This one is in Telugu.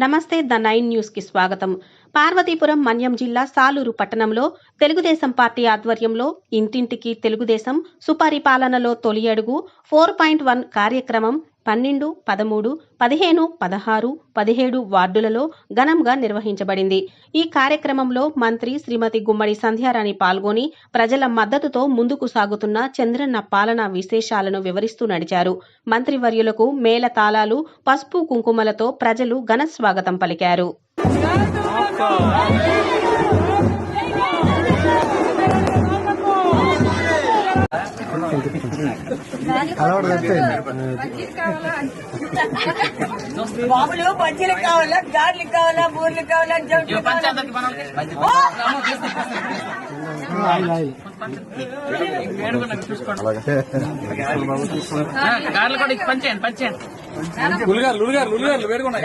నమస్తే ద నైన్ న్యూస్కి స్వాగతం. పార్వతీపురం మన్యం జిల్లా సాలూరు పట్టణంలో తెలుగుదేశం పార్టీ ఆధ్వర్యంలో ఇంటింటికి తెలుగుదేశం సుపరిపాలనలో తొలి అడుగు ఫోర్ పాయింట్ వన్ కార్యక్రమం పన్నెండు పదమూడు పదిహేను పదహారు పదిహేడు వార్డులలో ఘనంగా నిర్వహించబడింది. ఈ కార్యక్రమంలో మంత్రి శ్రీమతి గుమ్మడి సంధ్యారాణి పాల్గొని ప్రజల మద్దతుతో ముందుకు సాగుతున్న చంద్రన్న పాలన విశేషాలను వివరిస్తూ నడిచారు. మంత్రివర్యులకు మేళ తాళాలు పసుపు కుంకుమలతో ప్రజలు ఘన స్వాగతం పలికారు. బాబులు బజ్జీలు కావాలా గార్లు కావాలా బూర్లు కావాలా జంట్లు కావాలా కార్లు కూడా పంచేయండి పంచేయండి వేడుకున్నాయి